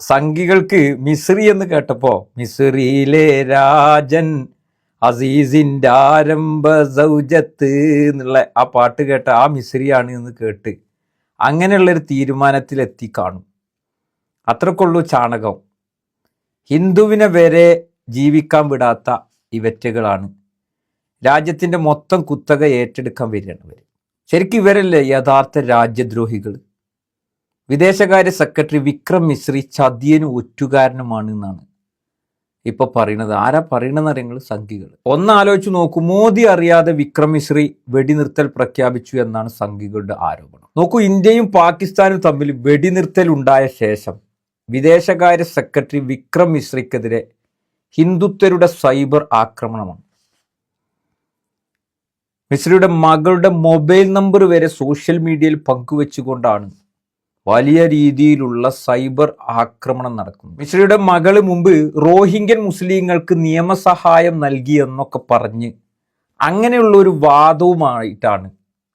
സംഘികൾക്ക് മിസ്രി എന്ന് കേട്ടപ്പോ മിസ്രിയിലെ രാജൻ അസീസിന്റെ ആരംഭ സൗജത്ത് എന്നുള്ള ആ പാട്ട് കേട്ട ആ മിസ്രിയാണ് എന്ന് കേട്ട് അങ്ങനെയുള്ളൊരു തീരുമാനത്തിലെത്തി കാണും. അത്രക്കുള്ളൂ ചാണകം. ഹിന്ദുവിനെ വരെ ജീവിക്കാൻ വിടാത്ത ഇവറ്റകളാണ്. രാജ്യത്തിന്റെ മൊത്തം കുത്തക ഏറ്റെടുക്കാൻ വരികയാണ് ഇവർ ശരിക്കും ഇവരല്ലേ യഥാർത്ഥ രാജ്യദ്രോഹികൾ വിദേശകാര്യ സെക്രട്ടറി വിക്രം മിശ്രി ചതിയനും ഒറ്റുകാരനുമാണ് എന്നാണ്. ഇപ്പൊ പറയണത്. ആരാ പറയണെന്ന് അറിയങ്ങൾ സംഘികൾ. ഒന്ന് ആലോചിച്ച് നോക്കൂ. മോദി അറിയാതെ വിക്രം മിശ്രി വെടിനിർത്തൽ പ്രഖ്യാപിച്ചു എന്നാണ് സംഘികളുടെ ആരോപണം. നോക്കൂ ഇന്ത്യയും പാകിസ്ഥാനും തമ്മിൽ വെടിനിർത്തൽ ഉണ്ടായ ശേഷം വിദേശകാര്യ സെക്രട്ടറി വിക്രം മിശ്രിക്കെതിരെ ഹിന്ദുത്വരുടെ സൈബർ ആക്രമണമാണ്. മിശ്രിയുടെ മകളുടെ മൊബൈൽ നമ്പർ വരെ സോഷ്യൽ മീഡിയയിൽ പങ്കുവെച്ചുകൊണ്ടാണ് വലിയ രീതിയിലുള്ള സൈബർ ആക്രമണം നടക്കുന്നു. മിശ്രയുടെ മകൾ മുമ്പ് റോഹിംഗ്യൻ മുസ്ലിങ്ങൾക്ക് നിയമസഹായം നൽകി എന്നൊക്കെ പറഞ്ഞ് അങ്ങനെയുള്ള ഒരു വാദവുമായിട്ടാണ്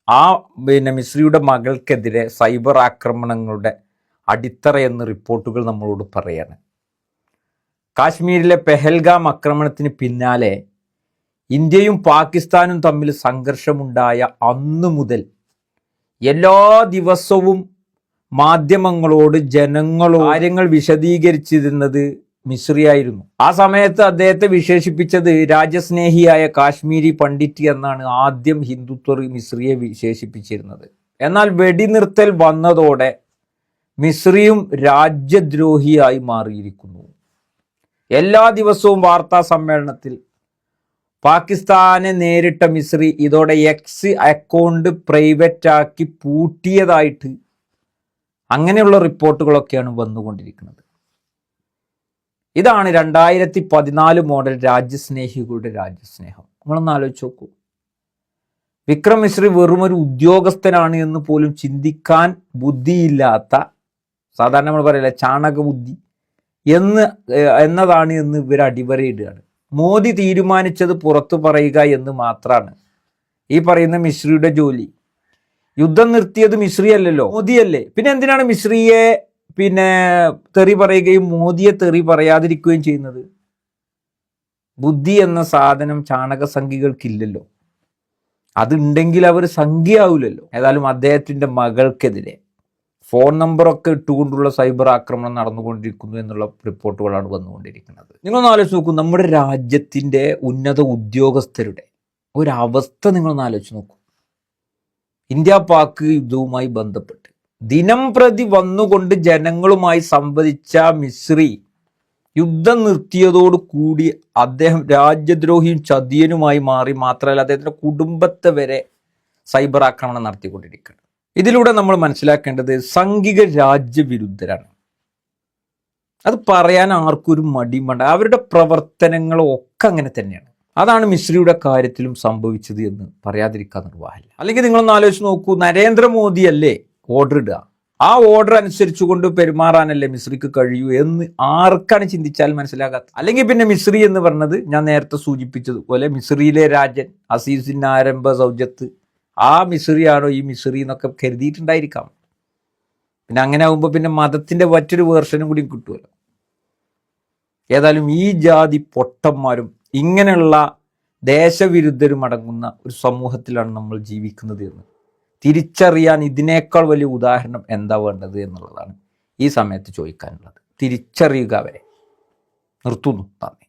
ആ പിന്നെ മിശ്രിയുടെ മകൾക്കെതിരെ സൈബർ ആക്രമണങ്ങളുടെ അടിത്തറ എന്ന് റിപ്പോർട്ടുകൾ നമ്മളോട് പറയാണ്. കാശ്മീരിലെ പെഹൽഗാം ആക്രമണത്തിന് പിന്നാലെ ഇന്ത്യയും പാകിസ്ഥാനും തമ്മിൽ സംഘർഷമുണ്ടായ അന്നു മുതൽ എല്ലാ ദിവസവും മാധ്യമങ്ങളോട് ജനങ്ങളോട് കാര്യങ്ങൾ വിശദീകരിച്ചിരുന്നത് മിശ്രിയായിരുന്നു. ആ സമയത്ത് അദ്ദേഹത്തെ വിശേഷിപ്പിച്ചത് രാജ്യസ്നേഹിയായ കാശ്മീരി പണ്ഡിറ്റ് എന്നാണ് ആദ്യം ഹിന്ദുത്വർ മിശ്രിയെ വിശേഷിപ്പിച്ചിരുന്നത്. എന്നാൽ വെടിനിർത്തൽ വന്നതോടെ മിശ്രിയും രാജ്യദ്രോഹിയായി മാറിയിരിക്കുന്നു. എല്ലാ ദിവസവും വാർത്താ സമ്മേളനത്തിൽ പാകിസ്ഥാനെ നേരിട്ട മിശ്രി ഇതോടെ എക്സ് അക്കൗണ്ട് പ്രൈവറ്റാക്കി പൂട്ടിയതായിട്ട് അങ്ങനെയുള്ള റിപ്പോർട്ടുകളൊക്കെയാണ് വന്നുകൊണ്ടിരിക്കുന്നത്. ഇതാണ് രണ്ടായിരത്തി പതിനാല് മോഡൽ രാജ്യസ്നേഹികളുടെ രാജ്യസ്നേഹം. നിങ്ങളൊന്ന് ആലോചിച്ച് നോക്കൂ. വിക്രം മിശ്രി വെറും ഒരു ഉദ്യോഗസ്ഥനാണ് എന്ന് പോലും ചിന്തിക്കാൻ ബുദ്ധിയില്ലാത്ത സാധാരണ നമ്മൾ പറയില്ല ചാണക ബുദ്ധി എന്ന് എന്നതാണ് എന്ന് ഇവർ അടിവരയിടുകയാണ്. മോദി തീരുമാനിച്ചത് പുറത്തു പറയുക എന്ന് മാത്രമാണ് ഈ പറയുന്ന മിശ്രിയുടെ ജോലി യുദ്ധം നിർത്തിയത് മിശ്രി അല്ലല്ലോ മോദിയല്ലേ. പിന്നെ എന്തിനാണ് മിശ്രിയെ പിന്നെ തെറി പറയുകയും മോദിയെ തെറി പറയാതിരിക്കുകയും ചെയ്യുന്നത്? ബുദ്ധി എന്ന സാധനം ചാണക സംഖ്യകൾക്കില്ലല്ലോ അതുണ്ടെങ്കിൽ അവർ സംഖ്യയാവില്ലല്ലോ ഏതായാലും അദ്ദേഹത്തിന്റെ മകൾക്കെതിരെ ഫോൺ നമ്പറൊക്കെ ഇട്ടുകൊണ്ടുള്ള സൈബർ ആക്രമണം നടന്നുകൊണ്ടിരിക്കുന്നു എന്നുള്ള റിപ്പോർട്ടുകളാണ് വന്നുകൊണ്ടിരിക്കുന്നത്. നിങ്ങളൊന്ന് ആലോചിച്ച് നോക്കൂ. നമ്മുടെ രാജ്യത്തിന്റെ ഉന്നത ഉദ്യോഗസ്ഥരുടെ ഒരവസ്ഥ നിങ്ങളൊന്ന് ആലോചിച്ച് നോക്കൂ. ഇന്ത്യ പാക് യുദ്ധവുമായി ബന്ധപ്പെട്ട്. ദിനം പ്രതി വന്നുകൊണ്ട് ജനങ്ങളുമായി സംവദിച്ച മിശ്രി യുദ്ധം നിർത്തിയതോട് കൂടി അദ്ദേഹം രാജ്യദ്രോഹിയും ചതിയനുമായി മാറി മാത്രമല്ല അദ്ദേഹത്തിന്റെ കുടുംബത്തെ വരെ സൈബർ ആക്രമണം നടത്തിക്കൊണ്ടിരിക്കുകയാണ്. ഇതിലൂടെ നമ്മൾ മനസ്സിലാക്കേണ്ടത് സംഘിക രാജ്യവിരുദ്ധരാണ്. അത് പറയാൻ ആർക്കും ഒരു മടിയും വേണ്ട അവരുടെ പ്രവർത്തനങ്ങളൊക്കെ അങ്ങനെ തന്നെയാണ്. അതാണ് മിശ്രിയുടെ കാര്യത്തിലും സംഭവിച്ചത് എന്ന് പറയാതിരിക്കാൻ നിർവാഹമില്ല. അല്ലെങ്കിൽ നിങ്ങളൊന്ന് ആലോചിച്ച് നോക്കൂ നരേന്ദ്രമോദി അല്ലേ ഓർഡർ ഇടുക? ആ ഓർഡർ അനുസരിച്ചുകൊണ്ട് പെരുമാറാനല്ലേ മിശ്രിക്ക് കഴിയൂ എന്ന് ആർക്കാണ് ചിന്തിച്ചാൽ മനസ്സിലാകാത്ത അല്ലെങ്കിൽ പിന്നെ മിശ്രി എന്ന് പറഞ്ഞത് ഞാൻ നേരത്തെ സൂചിപ്പിച്ചതുപോലെ മിശ്രിയിലെ രാജൻ അസീസിന്റെ ആരംഭ സൗജത്ത് ആ മിശ്രിയാണോ ഈ മിശ്രി എന്നൊക്കെ കരുതിയിട്ടുണ്ടായിരിക്കാം. പിന്നെ അങ്ങനെ ആകുമ്പോൾ പിന്നെ മതത്തിന്റെ മറ്റൊരു വേർഷനും കൂടി കിട്ടുമല്ലോ. ഏതായാലും ഈ ജാതി പൊട്ടന്മാരും ഇങ്ങനെയുള്ള ദേശവിരുദ്ധരും അടങ്ങുന്ന ഒരു സമൂഹത്തിലാണ് നമ്മൾ ജീവിക്കുന്നത് എന്ന്. തിരിച്ചറിയാൻ ഇതിനേക്കാൾ വലിയ ഉദാഹരണം എന്താ വേണ്ടത് എന്നുള്ളതാണ് ഈ സമയത്ത് ചോദിക്കാനുള്ളത്. തിരിച്ചറിയുക അവരെ നിർത്തുന്നു. നന്ദി.